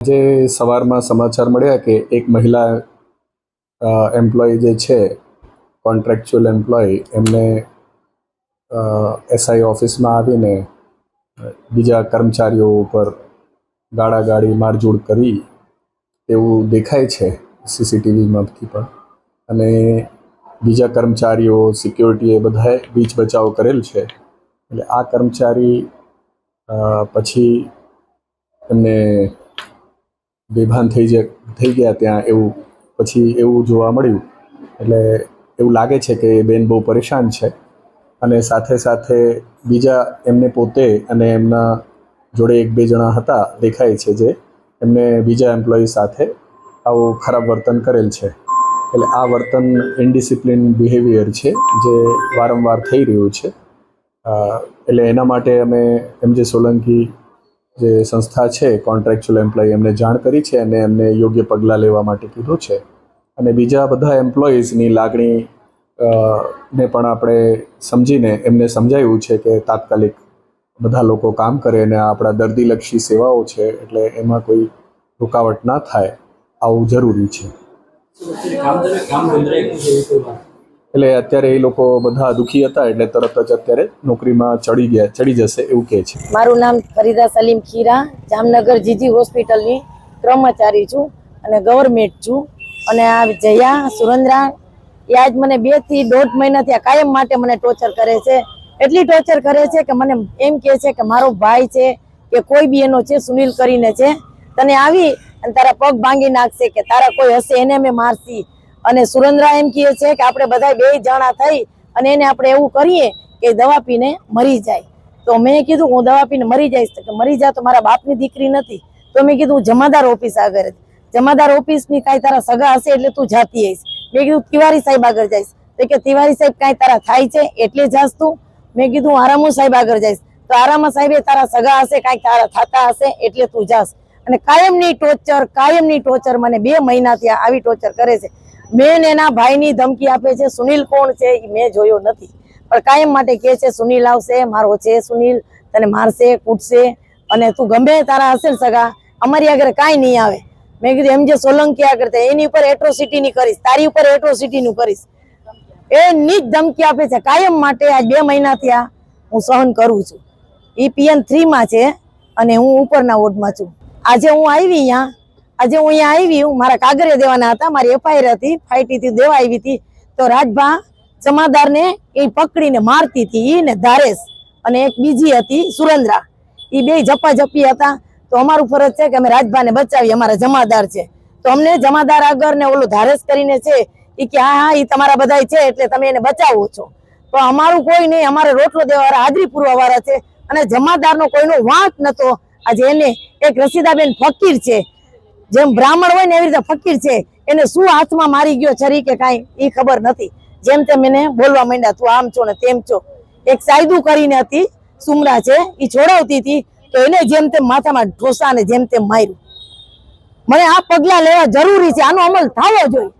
આજે સવારમાં સમાચાર મળ્યા કે એક મહિલા એમ્પ્લોય જે છે કોન્ટ્રાક્ચ્યુઅલ એમ્પ્લોય એમને એસઆઈ ઓફિસમાં આવીને બીજા કર્મચારીઓ ઉપર ગાળાગાળી મારઝૂડ કરી એવું દેખાય છે સીસીટીવીમાંથી પણ. અને બીજા કર્મચારીઓ સિક્યોરિટી એ બધાએ બીચ બચાવ કરેલ છે. એટલે આ કર્મચારી પછી એમને બેભાન થઈ જ થઈ ગયા ત્યાં એવું. પછી એવું જોવા મળ્યું. એટલે એવું લાગે છે કે એ બેન બહુ પરેશાન છે. અને સાથે સાથે બીજા એમને પોતે અને એમના જોડે એક બે જણા હતા, દેખાય છે જે, એમને બીજા એમ્પ્લોયી સાથે આવું ખરાબ વર્તન કરેલ છે. એટલે આ વર્તન ઇનડિસિપ્લિન બિહેવિયર છે જે વારંવાર થઈ રહ્યું છે. એટલે એના માટે અમે એમ જે સોલંકી જે સંસ્થા છે કોન્ટ્રાક્ચ્યુઅલ એમ્પ્લોય એમને જાણ કરી છે અને એમને યોગ્ય પગલાં લેવા માટે કીધું છે. અને બીજા બધા એમ્પ્લોઈઝની લાગણી ને પણ આપણે સમજીને એમને સમજાવ્યું છે કે તાત્કાલિક બધા લોકો કામ કરે અને આપણા દર્દીલક્ષી સેવાઓ છે, એટલે એમાં કોઈ રૂકાવટ ના થાય, આવું જરૂરી છે. એટલે અત્યારે એ લોકો બધા દુઃખી હતા એટલે તરત જ અત્યારે નોકરીમાં ચડી ગયા, ચડી જશે એવું કહે છે. મારું નામ ફરીદા સલીમ ખીરા, જામનગર જીજી હોસ્પિટલની કર્મચારી છું અને ગવર્મેન્ટ છું. અને આ જયા, સુરેન્દ્રા, એ આજ મને બેથી દોઢ મહિનાથી આ કાયમ માટે મને ટોર્ચર કરે છે. એટલી ટોર્ચર કરે છે કે મને એમ કહે છે કે મારો ભાઈ છે કે કોઈ બી એનો છે, સુનિલ કરીને છે. તને આવી અને તારા પગ ભાંગી નાખશે કે તારા કોઈ હશે એને મેં મારશી. અને સુરેન્દ્રા એમ કહે છે કે આપણે બધા બે જણા થઈ અને એને આપણે એવું કરીએ કે દવા પીને મરી જાય. તો મેં કીધું હું દવા પીને મરી જઈશ. કે મરી જા તો મારા બાપની દીકરી નથી. તો મેં કીધું જમાદાર ઓફિસ આગળ જમાદાર ઓફિસની કાંઈ તારા સગા હશે એટલે તું જાતી આવીશ. મેં કીધું તિવારી સાહેબ આગળ જઈશ. તો કે તિવારી સાહેબ કાંઈ તારા થાય છે એટલે જાસ તું? મેં કીધું આરામુ સાહેબ આગળ જઈશ. તો આરામા સાહેબે તારા સગા હશે કાંઈક તારા થતા હશે એટલે તું જાસ અને કાયમની ટોર્ચર કાયમની ટોર્ચર મને બે મહિનાથી આવી ટોર્ચર કરે છે. મેન એના ભાઈની ધમકી આપે છે. સુનિલ કોણ છે એ મેં જોયો નથી. પણ કાયમ માટે કહે છે, સુનિલ આવશે, મારો છે સુનિલ, તને મારશે, કૂટશે અને તું ગમે તારા હશે ને સગા, અમારી આગળ કાંઈ નહીં આવે. મેં કીધું, એમ જે સોલંકી આગળ થાય એની ઉપર એટ્રોસિટી ની કરીશ, તારી ઉપર એટ્રોસિટી નું કરીશ એની જ ધમકી આપે છે. કાયમ માટે આ બે મહિનાથી આ હું સહન કરું છું. એ પીએન થ્રીમાં છે અને હું ઉપરના વોર્ડમાં છું. આજે હું આવી અહીંયા આજે હું અહીંયા આવી હું મારા કાગરે દેવાના હતા, મારી એફઆઈઆર હતી ફાઈટી દેવા આવી હતી. તો રાજભા જમાદારને એ પકડીને મારતી હતી એને ધારેશ અને એક બીજી હતી સુરેન્દ્રા. એ બે ઝપાઝપી હતા. તો અમારું ફરજ છે કે અમે રાજભાને બચાવીએ, અમારા જમાદાર છે. તો અમને જમાદાર આગળ ને ઓલું ધારેશ કરીને છે એ કે, હા હા એ તમારા બધાય છે એટલે તમે એને બચાવો છો. તો અમારું કોઈ નહીં, અમારે રોટલો દેવાવાળા, હાજરી પૂરવા વાળા છે. અને જમાદારનો કોઈનો વાંક નતો. આજે એને એક રસીદાબેન ફકીર છે. જેમ બ્રાહ્મણ હોય ને એવી રીતે ફકીર છે, એને શું હાથમાં મારી ગયો છરી કે કાંઈ એ ખબર નથી. જેમ તેમ એને બોલવા માંડ્યા, તું આમ છો ને તેમ છો. એક સાયદુ કરીને હતી, સુમરા છે એ છોડાવતી હતી, તો એને જેમ તેમ માથામાં ઢોસા ને જેમ તેમ માર્યું. મને આ પગલાં લેવા જરૂરી છે, આનો અમલ થવો જોઈએ.